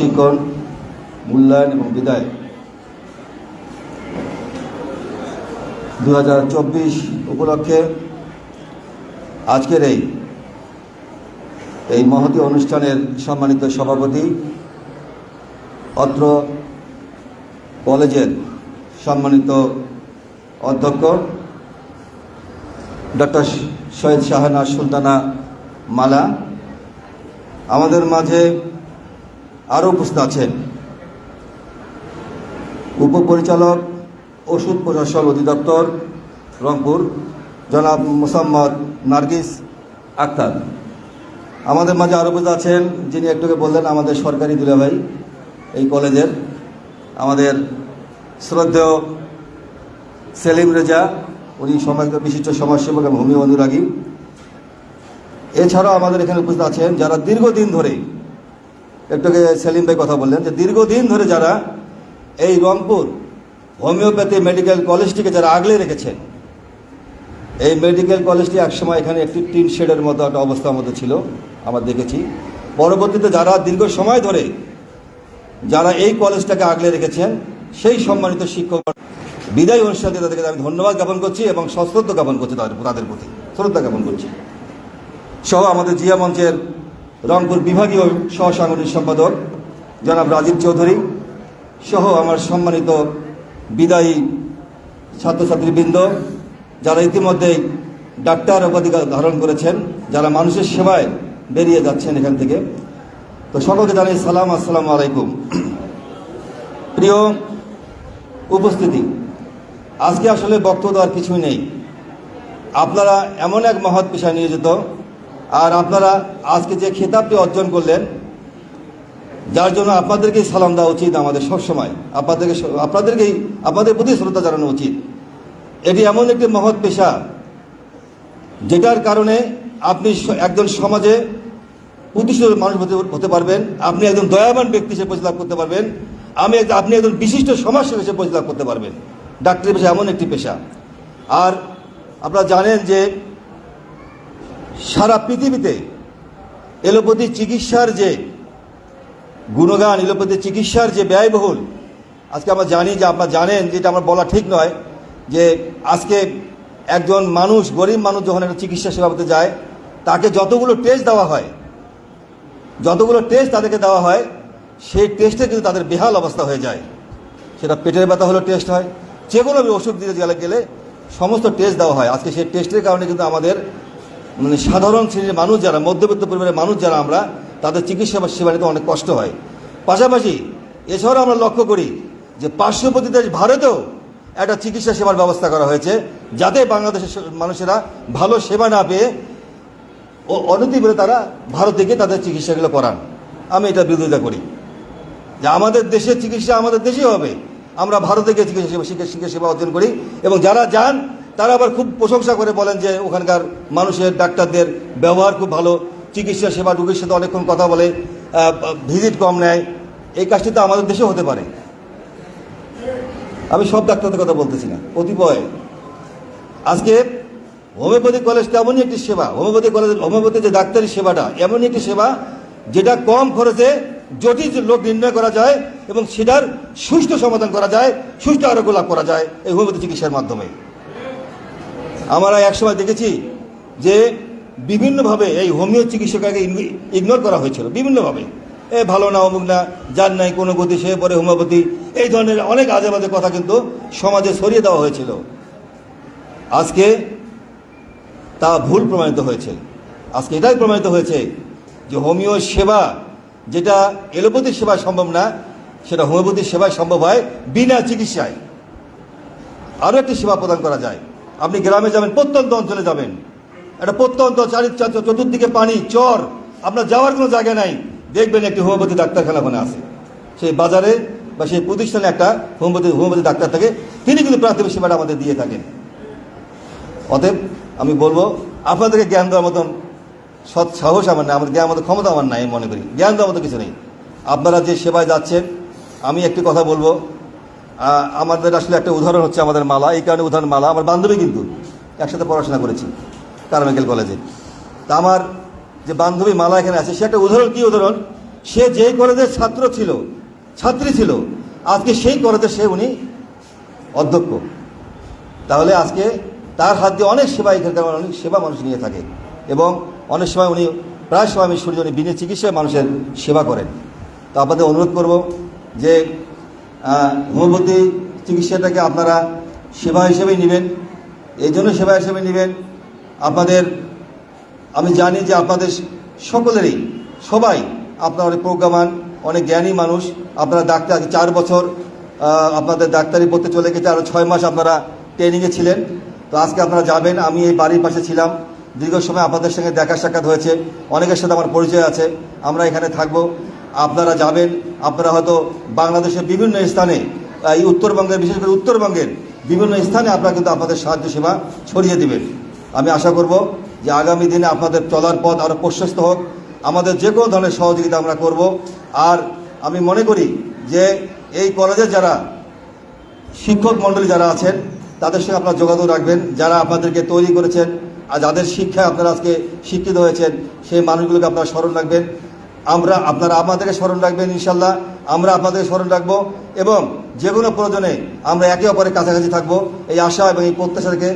শিক্ষণ, মূল্যায়ন এবং বিদায়। দু হাজার চব্বিশ উপলক্ষে আজকের এই এই মহতী অনুষ্ঠানের সম্মানিত সভাপতি অত্র কলেজের সম্মানিত অধ্যক্ষ ডক্টর সৈয়দ শাহানা সুলতানা মালা। আমাদের মাঝে আরও উপস্থিত আছেন উপপরিচালক, ওষুধ প্রশাসন অধিদপ্তর, রংপুর, জনাব মোসাম্মদ নার্গিস আক্তার। আমাদের মাঝে আরও উপস্থিত আছেন, যিনি একটুকে বললেন, আমাদের সরকারি দুলাভাই, এই কলেজের আমাদের শ্রদ্ধেয় সেলিম রেজা, উনি সমাজ বিশিষ্ট সমাজসেবক এবং ভূমি অনুরাগী। এছাড়াও আমাদের এখানে উপস্থিত আছেন যারা দীর্ঘদিন ধরে একটুকে সেলিম ভাই কথা বললেন যে দীর্ঘদিন ধরে যারা এই রংপুর হোমিওপ্যাথি মেডিকেল কলেজটিকে যারা আগলে রেখেছেন, এই মেডিকেল কলেজটি একসময় এখানে একটি টিন শেডের মতো একটা অবস্থার মধ্যে ছিল, আমরা দেখেছি। পরবর্তীতে যারা দীর্ঘ সময় ধরে যারা এই কলেজটাকে আগলে রেখেছেন, সেই সম্মানিত শিক্ষক বিদায় অনুষ্ঠানে তাদেরকে আমি ধন্যবাদ জ্ঞাপন করছি এবং সশ্রদ্ধ জ্ঞাপন করছি তাদের তাদের প্রতি। শ্রদ্ধা জ্ঞাপন করছি। সহ আমাদের জিয়া মঞ্চের রংপুর বিভাগীয় সহ সাংগঠনিক সম্পাদক জনাব রাজীব চৌধুরী সহ আমার সম্মানিত বিদায়ী ছাত্রছাত্রীবৃন্দ, যারা ইতিমধ্যেই ডাক্তার উপাধি ধারণ করেছেন, যারা মানুষের সেবায় বেরিয়ে যাচ্ছেন এখান থেকে। তো সকলকে জানাই সালাম, আসসালামু আলাইকুম। প্রিয় উপস্থিতি, আজকে আসলে বক্তব্য আর কিছুই নেই। আপনারা এমন এক মহৎ পেশায় নিয়োজিত আর আপনারা আজকে যে খেতাবটি অর্জন করলেন, যার জন্য আপনাদেরকেই সালাম দেওয়া উচিত আমাদের সবসময়। আপনাদেরকে আপনাদেরকেই, আপনাদের প্রতি শ্রদ্ধা জানানো উচিত। এটি এমন একটি মহৎ পেশা, যেটার কারণে আপনি একজন সমাজে প্রতিষ্ঠিত মানুষ হতে হতে পারবেন, আপনি একজন দয়াবান ব্যক্তি হিসেবে পরিচালনা করতে পারবেন, আমি আপনি একজন বিশিষ্ট সমাজসেবী হিসেবে পরিচালনা করতে পারবেন। ডাক্তারি পেশা এমন একটি পেশা। আর আপনারা জানেন যে সারা পৃথিবীতে এলোপ্যাথি চিকিৎসার যে গুণগান, এলোপ্যাথি চিকিৎসার যে ব্যয়বহুল, আজকে আমরা জানি যে আপনারা জানেন যেটা আমার বলা ঠিক নয় যে আজকে একজন মানুষ, গরিব মানুষ যখন একটা চিকিৎসা সেবা পেতে যায়, তাকে যতগুলো টেস্ট দেওয়া হয়, যতগুলো টেস্ট তাদেরকে দেওয়া হয়, সেই টেস্টে কিন্তু তাদের বেহাল অবস্থা হয়ে যায়। সেটা পেটের ব্যথা হলো টেস্ট হয় যে কোনো ওষুধ দিতে গেলে গেলে সমস্ত টেস্ট দেওয়া হয়। আজকে সেই টেস্টের কারণে কিন্তু আমাদের মানে সাধারণ শ্রেণির মানুষ যারা, মধ্যবিত্ত পরিবারের মানুষ যারা আমরা, তাদের চিকিৎসা বা সেবা নিতে অনেক কষ্ট হয়। পাশাপাশি এছাড়াও আমরা লক্ষ্য করি যে পার্শ্ববর্তী দেশ ভারতেও একটা চিকিৎসা সেবার ব্যবস্থা করা হয়েছে, যাতে বাংলাদেশের মানুষেরা ভালো সেবা না পেয়ে ও অনতি বলে তারা ভারতে গিয়ে তাদের চিকিৎসাগুলো করান। আমি এটা বিরোধিতা করি। যে আমাদের দেশের চিকিৎসা আমাদের দেশেই হবে। আমরা ভারতে গিয়ে চিকিৎসা সেবা শিক্ষা সেবা অর্জন করি এবং যারা যান তারা আবার খুব প্রশংসা করে বলেন যে ওখানকার মানুষের ডাক্তারদের ব্যবহার খুব ভালো, চিকিৎসা সেবা, রোগীর সাথে অনেকক্ষণ কথা বলে ভিজিট কম নেয়। এই কাজটি তো আমাদের দেশেও হতে পারে। আমি সব ডাক্তারদের কথা বলতেছি না, কতিপয়। আজকে হোমিওপ্যাথি কলেজ তেমনই একটি সেবা, হোমিওপ্যাথি কলেজ হোমিওপ্যাথি যে ডাক্তারি সেবাটা, এমনই একটি সেবা যেটা কম খরচে জটিল রোগ নির্ণয় করা যায় এবং সেটার সুষ্ঠু সমাধান করা যায়, সুষ্ঠু আরোগ্য লাভ করা যায় এই হোমিওপ্যাথি চিকিৎসার মাধ্যমে। আমরা একসময় দেখেছি যে বিভিন্নভাবে এই হোমিও চিকিৎসকাকে ইগনোর করা হয়েছিল, বিভিন্নভাবে। এ ভালো না, অমুক না, যার নাই, কোনো গতি, সে পরে হোমিওপ্যাথি, এই ধরনের অনেক আজে বাজে কথা কিন্তু সমাজে সরিয়ে দেওয়া হয়েছিল। আজকে তা ভুল প্রমাণিত হয়েছে। আজকে এটাই প্রমাণিত হয়েছে যে হোমিও সেবা যেটা এলোপ্যাথির সেবা সম্ভব না, সেটা হোমিওপ্যাথির সেবায় সম্ভব হয় বিনা চিকিৎসায়। আরও একটি সেবা প্রদান করা যায়। আপনি গ্রামে যাবেন, প্রত্যন্ত অঞ্চলে যাবেন। একটা প্রত্যন্ত চারি চার- চতুর্দিকে পানি, চর। আপনার যাওয়ার কোনো জায়গা নাই। দেখবেন একটি হোমিওপ্যাথি ডাক্তারখানা ওখানে আছে। সেই বাজারে বা সেই প্রতিষ্ঠানে একটা হোমিওপ্যাথি হোমিওপ্যাথি ডাক্তার থাকে। তিনি কিন্তু প্রাথমিক সেবাটা আমাদের দিয়ে থাকেন। অতএব আমি বলব, আপনাদেরকে জ্ঞান দেওয়ার মতন সৎ সাহস আমার নাই, আমাদের জ্ঞান মতো ক্ষমতা আমার নাই মনে করি। জ্ঞান দেওয়ার মতো কিছু নেই। আপনারা যে সেবায় যাচ্ছেন, আমি একটি কথা বলব আমাদের আসলে একটা উদাহরণ হচ্ছে আমাদের মালা। এই কারণে উদাহরণ মালা আমার বান্ধবী কিন্তু একসাথে পড়াশোনা করেছি কারমেকেল কলেজে। তা আমার যে বান্ধবী মালা এখানে আছে, সে একটা উদাহরণ, কী উদাহরণ? সে যেই কলেজের ছাত্র ছিল, ছাত্রী ছিল, আজকে সেই কলেজে সে উনি অধ্যক্ষ। তাহলে আজকে তার হাত দিয়ে অনেক সেবা এখানকার অনেক সেবা মানুষ নিয়ে থাকে এবং অনেক সময় উনি, প্রায় সময় আমি শুনি যে উনি বিনা চিকিৎসায় মানুষের সেবা করেন। তো আপনাদের অনুরোধ করব যে হোমিওপ্যাথি চিকিৎসাটাকে আপনারা সেবা হিসেবেই নেবেন। এই জন্য সেবা হিসেবে নেবেন। আপনাদের, আমি জানি যে আপনাদের সকলেরই, সবাই আপনারা অনেক প্রজ্ঞামান অনেক জ্ঞানী মানুষ। আপনারা ডাক্তার চার বছর আপনাদের ডাক্তারি পড়তে চলে গেছে আরও ছয় মাস আপনারা ট্রেনিংয়ে ছিলেন। তো আজকে আপনারা যাবেন, আমি এই বাড়ির পাশে ছিলাম। দীর্ঘ সময় আপনাদের সঙ্গে দেখা সাক্ষাৎ হয়েছে। অনেকের সাথে আমার পরিচয় আছে। আমরা এখানে থাকব। আপনারা যাবেন আপনারা হয়তো বাংলাদেশের বিভিন্ন স্থানে এই উত্তরবঙ্গের, বিশেষ করে উত্তরবঙ্গের বিভিন্ন স্থানে আপনারা কিন্তু আপনাদের সাহায্য সেবা ছড়িয়ে দেবেন। আমি আশা করব যে আগামী দিনে আপনাদের চলার পথ আরও প্রশস্ত হোক। আমাদের যে কোনো ধরনের সহযোগিতা আমরা করব। আর আমি মনে করি যে এই কলেজে যারা শিক্ষক মণ্ডলী যারা আছেন, তাদের সঙ্গে আপনারা যোগাযোগ রাখবেন। যারা আপনাদেরকে তৈরি করেছেন আর যাদের শিক্ষায় আপনারা আজকে শিক্ষিত হয়েছেন, সেই মানুষগুলোকে আপনারা স্মরণ রাখবেন। আমরা আপনারা আমাদেরকে স্মরণ রাখবেন ইনশাল্লাহ আমরা আপনাদের স্মরণ রাখব এবং যে কোনো প্রয়োজনে আমরা একে অপরের কাছাকাছি থাকব। এই আশা এবং এই প্রত্যাশাকে